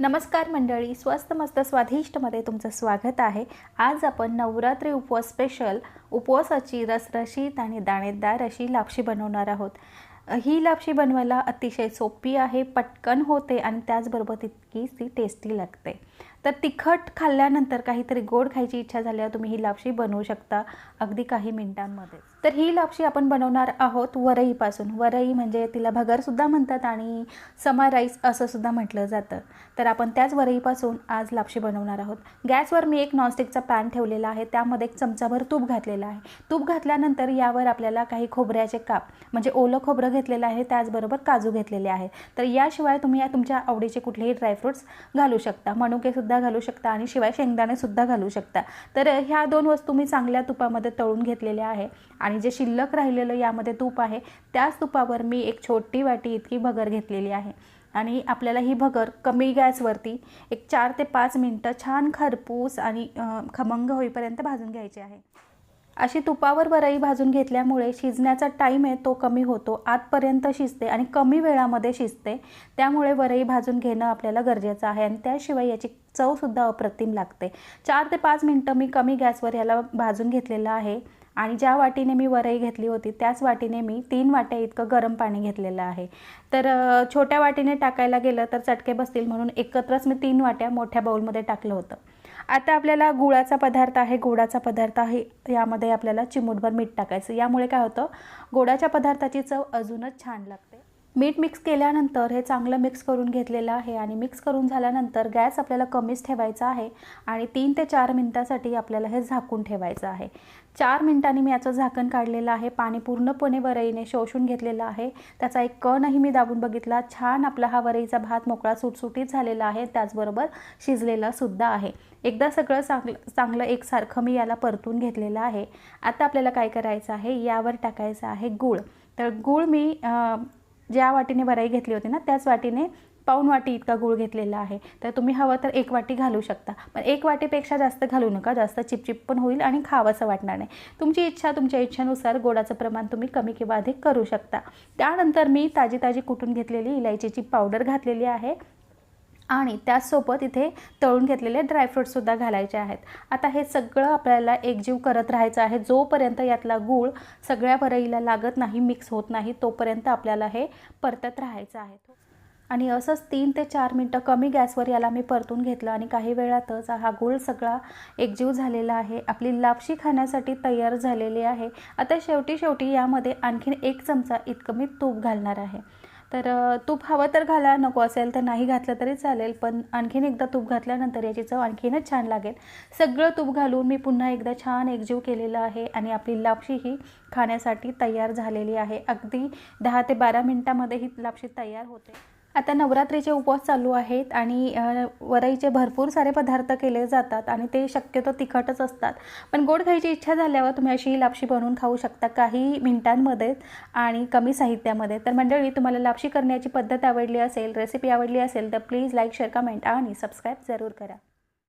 नमस्कार मंडळी स्वस्त मस्त स्वादिष्टमध्ये तुमचं स्वागत आहे. आज आपण नवरात्री उपवास स्पेशल उपवासाची रसरशीत आणि दाणेदार अशी लापशी बनवणार आहोत. ही लापशी बनवायला अतिशय सोपी आहे पटकन होते आणि त्याचबरोबर तितकीच ती टेस्टी लागते. तर तिखट खाल्ल्यानंतर काहीतरी गोड खायची इच्छा झाल्यावर तुम्ही ही लापशी बनवू शकता अगदी काही मिनिटांमध्ये. तर ही लापशी आपण बनवणार आहोत वरईपासून. वरई म्हणजे तिला भगरसुद्धा म्हणतात आणि समा राईस असंसुद्धा म्हटलं जातं. तर आपण त्याच वरईपासून आज लापशी बनवणार आहोत. गॅसवर मी एक नॉनस्टिकचा पॅन ठेवलेला आहे. त्यामध्ये एक चमचाभर तूप घातलेला आहे. तूप घातल्यानंतर यावर आपल्याला काही खोबऱ्याचे काप म्हणजे ओलं खोबरं घेतलेलं आहे. त्याचबरोबर काजू घेतलेले आहे. तर याशिवाय तुम्ही या तुमच्या आवडीचे कुठलेही ड्रायफ्रुट्स घालू शकता. मनुकेसुद्धा सुद्धा घालू शकता आणि शिवाय शेंगदाणे सुद्धा घालू शकता. तर ह्या दोन वस्तू मी चांगल्या तुपामध्ये तळून घेतलेल्या आहे. आणि जे शिल्लक राहिलेलं यामध्ये तूप आहे त्याच तुपावर मी एक छोटी वाटी इतकी भगर घेतलेली आहे. आणि आपल्याला ही भगर कमी गॅसवरती एक चार ते पाच मिनटं छान खरपूस आणि खमंग होईपर्यंत भाजून घ्यायची आहे. अशी तुपावर वरई भाजून घेतल्यामुळे शिजण्याचा टाईम आहे तो कमी होतो. आतपर्यंत शिजते आणि कमी वेळामध्ये शिजते. त्यामुळे वरई भाजून घेणं आपल्याला गरजेचं आहे आणि त्याशिवाय याची चवसुद्धा अप्रतिम लागते. चार ते पाच मिनटं मी कमी गॅसवर याला भाजून घेतलेलं आहे आणि ज्या वाटीने मी वरई घेतली होती त्याच वाटीने मी तीन वाट्या इतकं गरम पाणी घेतलेलं आहे. तर छोट्या वाटीने टाकायला गेलं तर चटके बसतील म्हणून एकत्रच मी तीन वाट्या मोठ्या बाऊलमध्ये टाकलं होतं. आता आपल्याला गुळाचा पदार्थ आहे गोडाचा पदार्थ आहे यामध्ये आपल्याला चिमूटभर मीठ टाकायचं. यामुळे काय होतं गोडाच्या पदार्थाची चव अजूनच छान लागते. मीठ मिक्स केल्यानंतर हे चांगलं मिक्स करून घेतलेलं आहे आणि मिक्स करून झाल्यानंतर गॅस आपल्याला कमीच ठेवायचा आहे आणि तीन ते चार मिनटासाठी आपल्याला हे झाकून ठेवायचं आहे. चार मिनटांनी मी याचं झाकण काढलेलं आहे. पाणी पूर्णपणे वरईने शोषून घेतलेलं आहे. त्याचा एक कणही मी दाबून बघितला. छान आपला हा वरईचा भात मोकळा सुटसुटीत झालेला आहे. त्याचबरोबर शिजलेला सुद्धा आहे. एकदा सगळं चांगलं चांगलं एकसारखं मी याला परतून घेतलेलं आहे. आता आपल्याला काय करायचं आहे? यावर टाकायचं आहे गूळ. तर गूळ मी ज्या वाटीने वराई घेतली होती ना त्याच वाटीने पाऊन वाटी इतका गूळ घेतलेला आहे. तर तुम्ही हवं तर एक वाटी घालू शकता. पण एक वाटीपेक्षा जास्त घालू नका. जास्त चिपचिप पण होईल आणि खावंसं वाटणार नाही. तुमची इच्छा तुमच्या इच्छेनुसार गोडाचं प्रमाण तुम्ही कमी किंवा अधिक करू शकता. त्यानंतर मी ताजी ताजी कुटून घेतलेली इलायचीची पावडर घातलेली आहे. आणि त्याचसोबत इथे तळून घेतलेले ड्रायफ्रूटसुद्धा घालायचे आहेत. आता हे सगळं आपल्याला एकजीव करत राहायचं आहे. जोपर्यंत यातला गूळ सगळ्या भरईला लागत नाही मिक्स होत नाही तोपर्यंत आपल्याला हे परतत राहायचं आहे. आणि असंच तीन ते चार मिनटं कमी गॅसवर याला मी परतून घेतलं आणि काही वेळातच हा गूळ सगळा एकजीव झालेला आहे. आपली लापशी खाण्यासाठी तयार झालेली आहे. आता शेवटी शेवटी यामध्ये आणखीन एक चमचा इतकं मी तूप घालणार आहे. तर तूप हवं तर घाला नको असेल तर नाही घातलं तरी चालेल पण आणखीन एकदा तूप घातल्यानंतर याची चव आणखीनच छान लागेल. सगळं तूप घालून मी पुन्हा एकदा छान एकजीव केलेलं आहे आणि आपली लापशी ही खाण्यासाठी तयार झालेली आहे. अगदी दहा ते बारा मिनटामध्ये ही लापशी तयार होते. आता नवरात्रीचे उपवास चालू आहेत आणि वराईचे वरईचे भरपूर सारे पदार्थ केले जातात आणि ते शक्यतो तिखटच असतात. पण गोड खायची इच्छा झाल्यावर तुम्ही अशी लापशी बनवून खाऊ शकता काही मिनिटांमध्ये आणि कमी साहित्यामध्ये. तर मंडळी तुम्हाला लापशी करण्याची पद्धत आवडली असेल रेसिपी आवडली असेल तर प्लीज लाईक शेअर कमेंट आणि सबस्क्राईब जरूर करा.